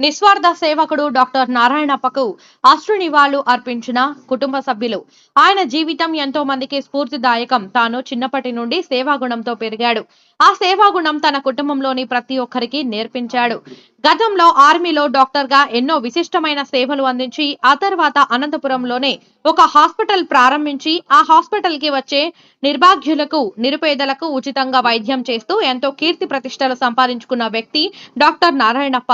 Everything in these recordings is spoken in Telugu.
నిస్వార్థ సేవకుడు డాక్టర్ నారాయణప్పకు అశ్రునివాళులు అర్పించిన కుటుంబ సభ్యులు. ఆయన జీవితం ఎంతో మందికి స్ఫూర్తిదాయకం. తాను చిన్నప్పటి నుండి సేవాగుణంతో పెరిగాడు. ఆ సేవాగుణం తన కుటుంబంలోని ప్రతి ఒక్కరికి నేర్పించాడు. గతంలో ఆర్మీలో డాక్టర్గా ఎన్నో విశిష్టమైన సేవలు అందించి ఆ తర్వాత అనంతపురంలోనే ఒక హాస్పిటల్ ప్రారంభించి ఆ హాస్పిటల్కి వచ్చే నిర్భాగ్యులకు నిరుపేదలకు ఉచితంగా వైద్యం చేస్తూ ఎంతో కీర్తి ప్రతిష్టలు సంపాదించుకున్న వ్యక్తి డాక్టర్ నారాయణప్ప.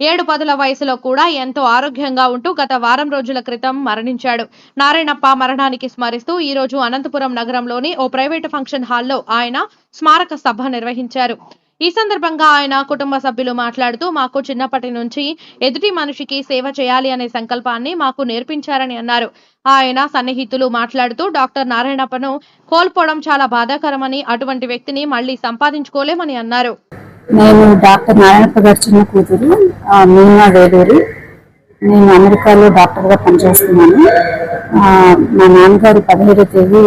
ఏడు పదుల వయసులో కూడా ఎంతో ఆరోగ్యంగా ఉంటూ గత వారం రోజుల క్రితం మరణించాడు. నారాయణప్ప మరణానికి స్మరిస్తూ ఈ రోజు అనంతపురం నగరంలోని ఓ ప్రైవేటు ఫంక్షన్ హాల్లో ఆయన స్మారక సభ నిర్వహించారు. ఈ సందర్భంగా ఆయన కుటుంబ సభ్యులు మాట్లాడుతూ మాకు చిన్నప్పటి నుంచి ఎదుటి మనిషికి సేవ చేయాలి అనే సంకల్పాన్ని మాకు నేర్పించారని అన్నారు. ఆయన సన్నిహితులు మాట్లాడుతూ డాక్టర్ నారాయణప్పను కోల్పోవడం చాలా బాధాకరమని అటువంటి వ్యక్తిని మళ్ళీ సంపాదించుకోలేమని అన్నారు. నేను డాక్టర్ నారాయణప్ప గారి చిన్న కూతురు మీనా వేలూరి నేను అమెరికాలో డాక్టర్గా పనిచేస్తున్నాను. మా నాన్నగారు పదిహేడో తేదీ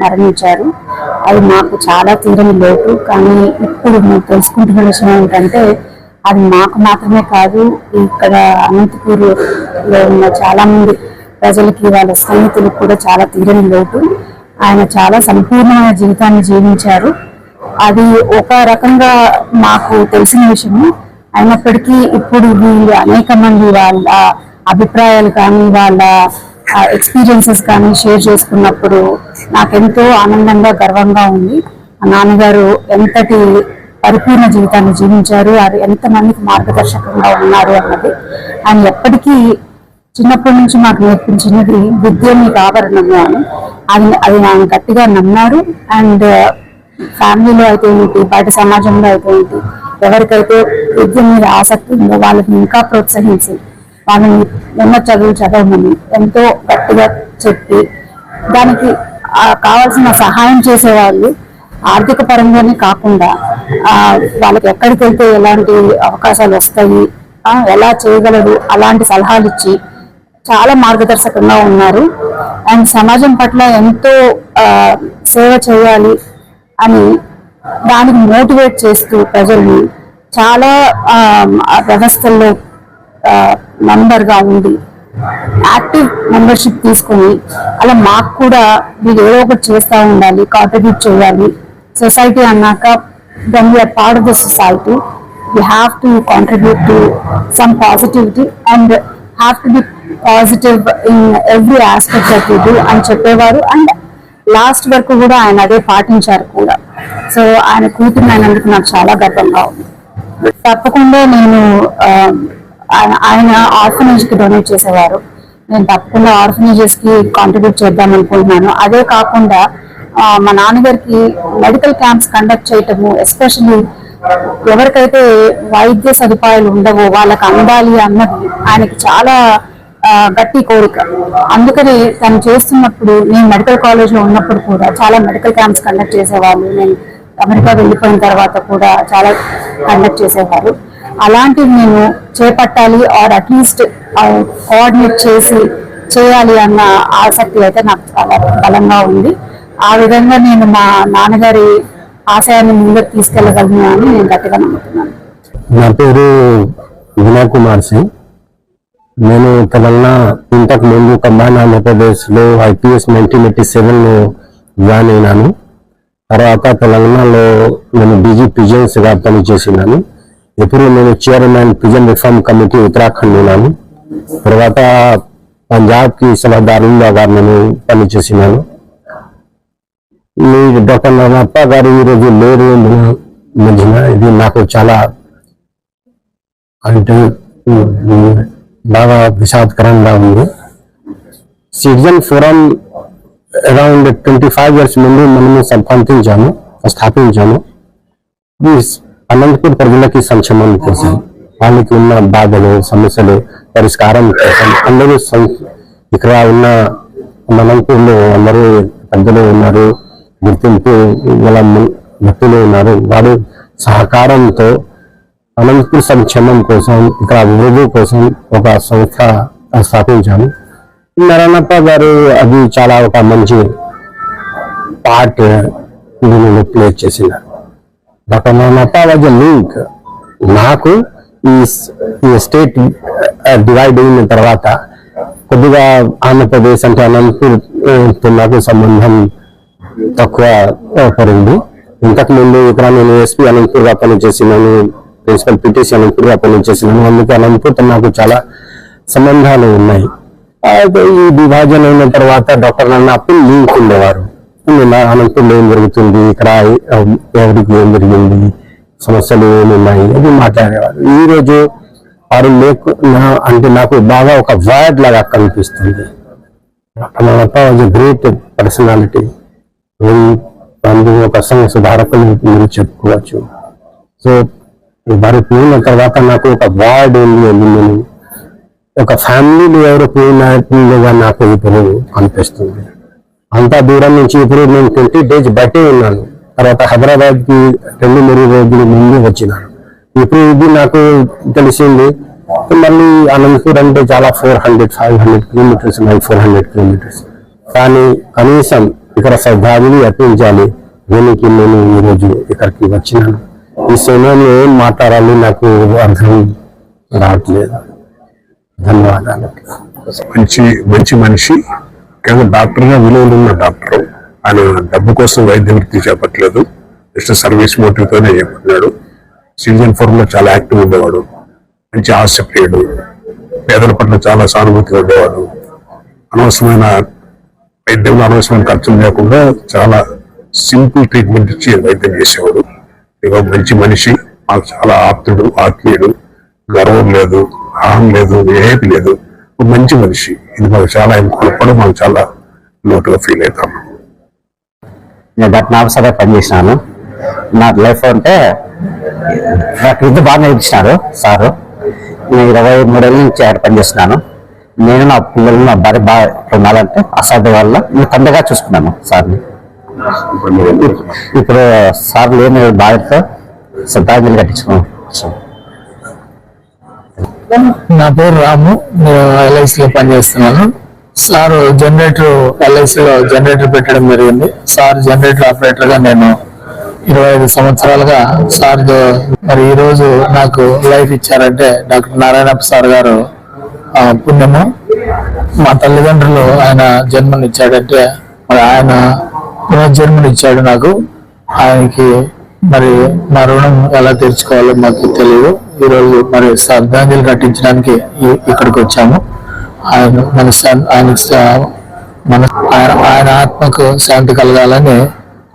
మరణించారు. అది మాకు చాలా తీరని లోటు కానీ ఇప్పుడు మేము తెలుసుకుంటున్న విషయం ఏంటంటే అది మాకు మాత్రమే కాదు ఇక్కడ అనంతపూర్లో ఉన్న చాలామంది ప్రజలకి వాళ్ళ స్నేహితులకు కూడా చాలా తీరని లోటు. ఆయన చాలా సంపూర్ణమైన జీవితాన్ని జీవించారు. అది ఒక రకంగా మాకు తెలిసిన విషయము. అయినప్పటికీ ఇప్పుడు వీళ్ళు అనేక మంది వాళ్ళ అభిప్రాయాలు కానీ వాళ్ళ ఎక్స్పీరియన్సెస్ కానీ షేర్ చేసుకున్నప్పుడు నాకెంతో ఆనందంగా గర్వంగా ఉంది. మా నాన్నగారు ఎంతటి పరిపూర్ణ జీవితాన్ని జీవించారు అది ఎంతమందికి మార్గదర్శకంగా ఉన్నారు అన్నది. ఆయన ఎప్పటికీ చిన్నప్పటి నుంచి మాకు నేర్పించినది విద్య మీకు ఆభరణము అని అది అది ఆయన గట్టిగా నమ్మారు. అండ్ ఫ్యామిలీలో అయితే ఏంటి? బయట సమాజంలో అయితే ఏంటి? ఎవరికైతే విద్య మీద ఆసక్తి ఉందో వాళ్ళని ఇంకా ప్రోత్సహించి వాళ్ళని ఉన్న చదువులు చదవమని ఎంతో గట్టిగా చెప్పి దానికి కావాల్సిన సహాయం చేసేవాళ్ళు ఆర్థిక పరంగానే కాకుండా వాళ్ళకి ఎక్కడికి వెళ్తే ఎలాంటి అవకాశాలు వస్తాయి ఎలా చేయగలరు అలాంటి సలహాలు ఇచ్చి చాలా మార్గదర్శకంగా ఉన్నారు. అండ్ సమాజం పట్ల ఎంతో సేవ చేయాలి అని దానికి మోటివేట్ చేస్తూ ప్రజల్ని చాలా వ్యవస్థల్లో మెంబర్గా ఉండి యాక్టివ్ మెంబర్షిప్ తీసుకొని అలా మాకు కూడా మీరు ఏదో ఒకటి చేస్తూ ఉండాలి కాంట్రిబ్యూట్ చేయాలి. సొసైటీ అన్నాక then we are part of the society we have to contribute to some positivity and have to be positive in every aspect of you అని చెప్పేవారు. అండ్ లాస్ట్ వరకు కూడా ఆయన అదే పాటించారు కూడా. సో ఆయన కూతురు అయినందుకు నాకు చాలా గర్వంగా ఉంది. తప్పకుండా నేను ఆయన- ఆయన ఆర్ఫనేజ్కి డొనేట్ చేసేవారు. నేను తప్పకుండా ఆర్ఫనేజెస్కి కాంట్రిబ్యూట్ చేద్దాం అనుకుంటున్నాను. అదే కాకుండా మా నాన్నగారికి మెడికల్ క్యాంప్స్ కండక్ట్ చేయటము ఎస్పెషల్లీ ఎవరికైతే వైద్య సదుపాయాలు ఉండవో వాళ్ళకి అందాలి అన్నది ఆయనకి చాలా గట్టి కోరిక. అందుకని తను చేస్తున్నప్పుడు నేను మెడికల్ కాలేజ్లో ఉన్నప్పుడు కూడా చాలా మెడికల్ క్యాంప్స్ కండక్ట్ చేసేవాళ్ళు. నేను అమెరికా వెళ్ళిపోయిన తర్వాత కూడా చాలా కండక్ట్ చేసేవారు. అలాంటివి నేను చేపట్టాలి ఆర్ అట్లీస్ట్ కోఆర్డినేట్ చేసి చేయాలి అన్న ఆసక్తి అయితే నాకు చాలా బలంగా ఉంది. ఆ విధంగా నేను మా నాన్నగారి ఆశయాన్ని ముందుకు తీసుకెళ్ళగలను అని నేను గట్టిగా నమ్ముతున్నాను. నా పేరు వినయ్ కుమార్ సింగ్. నేను తెలంగాణ ఇంతకు ముందు కంబైన్ ఆంధ్రప్రదేశ్లో ఐపీఎస్ నైన్టీన్ ఎయిటీ సెవెన్లో జాయిన్ అయినాను. తర్వాత తెలంగాణలో నేను బీజీ పిజన్స్గా పనిచేసినాను. ఇప్పుడు నేను chairman prison reform committee Uttarakhand ఉన్నాను. తర్వాత పంజాబ్కి సలహాదారులుగా నేను పనిచేసినాను. మీ డాక్టర్ నారాయణప్ప గారు ఈ రోజు లేరు మధ్యన ఇది నాకు చాలా అంటే బాగా విషాదకరంగా ఉంది. Citizen forum around twenty five years ముందు మనము సంపాదించాము స్థాపించాము. అనంతపూర్ ప్రజలకి సంక్షేమం కోసం వాళ్ళకి ఉన్న బాధలు సమస్యలు పరిష్కారం కోసం అందరూ సం- ఇక్కడ ఉన్న అనంతపూర్లో అందరూ పెద్దలు ఉన్నారు గుర్తింపు గల భక్తులు ఉన్నారు. వారు సహకారంతో అనంతపూర్ సంక్షేమం కోసం ఇక్కడ అభివృద్ధి కోసం ఒక సంస్థ స్థాపించాము. నారాయణప్ప గారు అది చాలా ఒక మంచి పార్ట్ దీనిలో ప్లే చేసినారు డాక్టర్ నారాయణప్ప వాజ్ లింక్ నాకు ఈ ఈ స్టేట్ డివైడ్ అయిన తర్వాత కొద్దిగా ఆంధ్రప్రదేశ్ అంటే అనంతపూర్ నాకు సంబంధం తక్కువ పడింది. ఇంతకుముందు ఇక్కడ నేను ఎస్పీ అనంతపూర్గా పనిచేసినాను ప్రిన్సిపల్ పిటిసి అనంతపూర్గా చేసినాను అందుకే అనంతపూర్తో నాకు చాలా సంబంధాలు ఉన్నాయి. ఈ విభాజన అయిన తర్వాత డాక్టర్ నన్ను అప్పుడు లింక్ ఉండేవారు. నేను అనంతపూర్లో ఏం జరుగుతుంది? ఇక్కడ ఎవరికి ఏం జరిగింది? సమస్యలు ఏమి ఉన్నాయి? అది మాట్లాడేవారు. ఈ రోజు వారు లేకు అంటే నాకు బాగా ఒక వర్డ్ లాగా కనిపిస్తుంది. Was great personality. అందులో ఒక సంఘ సుధారకులు మీరు చెప్పుకోవచ్చు. సో వారు పోయిన తర్వాత నాకు ఒక వార్డ్ ఉంది అది నేను ఒక ఫ్యామిలీలో ఎవరు పోయినట్లుగా నాకు ఇప్పుడు అనిపిస్తుంది. అంత దూరం నుంచి ఇప్పుడు నేను ట్వంటీ డేస్ బట్టే ఉన్నాను. తర్వాత హైదరాబాద్కి రెండు మూడు రోజుల ముందు వచ్చినాను. ఇప్పుడు ఇది నాకు తెలిసింది. మళ్ళీ అనంతపూర్ అంటే చాలా four hundred five hundred kilometres ఉన్నాయి ఫోర్ హండ్రెడ్ కిలోమీటర్స్. కానీ కనీసం ఇక్కడ శ్రద్ధాంజలి అర్పించాలి. దీనికి నేను ఈరోజు ఇక్కడికి వచ్చినాను. ఈ సమయంలో ఏం మాట్లాడాలి నాకు అర్థం రావట్లేదు. ధన్యవాదాలు. మంచి మంచి మనిషి కానీ డాక్టర్గా విలువలు ఉన్న డాక్టర్. ఆయన డబ్బు కోసం వైద్య వృత్తి చేపట్టలేదు. జస్ట్ సర్వీస్ మోటివ్తోనే చేపట్టినాడు సిటిజన్ ఫోరం లో చాలా యాక్టివ్ ఉండేవాడు. మంచి ఆసక్తియుడు పేదల పట్ల చాలా సానుభూతిగా ఉండేవాడు. అనవసరమైన వైద్యంలో అనవసరమైన ఖర్చులు లేకుండా చాలా సింపుల్ ట్రీట్మెంట్ ఇచ్చి వైద్యం చేసేవాడు. ఇక మంచి మనిషి మాకు చాలా ఆప్తుడు ఆత్మీయుడు గర్వం లేదు అహం లేదు ఏది లేదు. ఒక మంచి మనిషి. ఇది మాకు చాలా కొనపడం మాకు చాలా లోటుగా ఫీల్ అవుతాం. నేను ఘటనాభ సభ పనిచేసినాను నా లైఫ్ అంటే నాకు ఇది బాగా నేర్పించినారు సారు. నేను ఇరవై మూడేళ్ళ నుంచి ఆడ పనిచేస్తున్నాను నేను నా పిల్లలు నా భార్య బాగా ఉండాలంటే అసాధ్య వల్ల నేను తండ్రిగా చూసుకున్నాను సార్ని. ఇప్పుడు సార్ లేని బాధ్యత శ్రద్ధాంజలి కట్టించుకున్నాను నా పేరు రాము. నేను ఎల్ఐసి లో పనిచేస్తున్నాను. సార్ జనరేటర్ ఎల్ఐసి లో జనరేటర్ పెట్టడం జరిగింది. సార్ జనరేటర్ ఆపరేటర్గా నేను ఇరవై ఐదు సంవత్సరాలుగా సార్ మరి ఈ రోజు నాకు లైఫ్ ఇచ్చారంటే డాక్టర్ నారాయణప్ప సార్ గారు పుణ్యము. మా తల్లిదండ్రులు ఆయన జన్మనిచ్చాడంటే మరి ఆయన పునర్జన్మనిచ్చాడు నాకు. ఆయనకి మరి మా రుణం ఎలా తీర్చుకోవాలో మాకు తెలియదు. ఈ రోజు మరి శ్రద్ధాంజలి కట్టించడానికి ఇక్కడికి వచ్చాము. ఆయన మన ఆయన మన ఆయన ఆయన ఆత్మకు శాంతి కలగాలని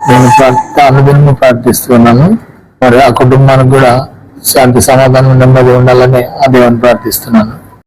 నేను ప్రా- అనుదినము ప్రార్థిస్తున్నాను. మరి ఆ కుటుంబానికి కూడా శాంతి సమాధానం నెమ్మది ఉండాలని ఆ దేవుని ప్రార్థిస్తున్నాను.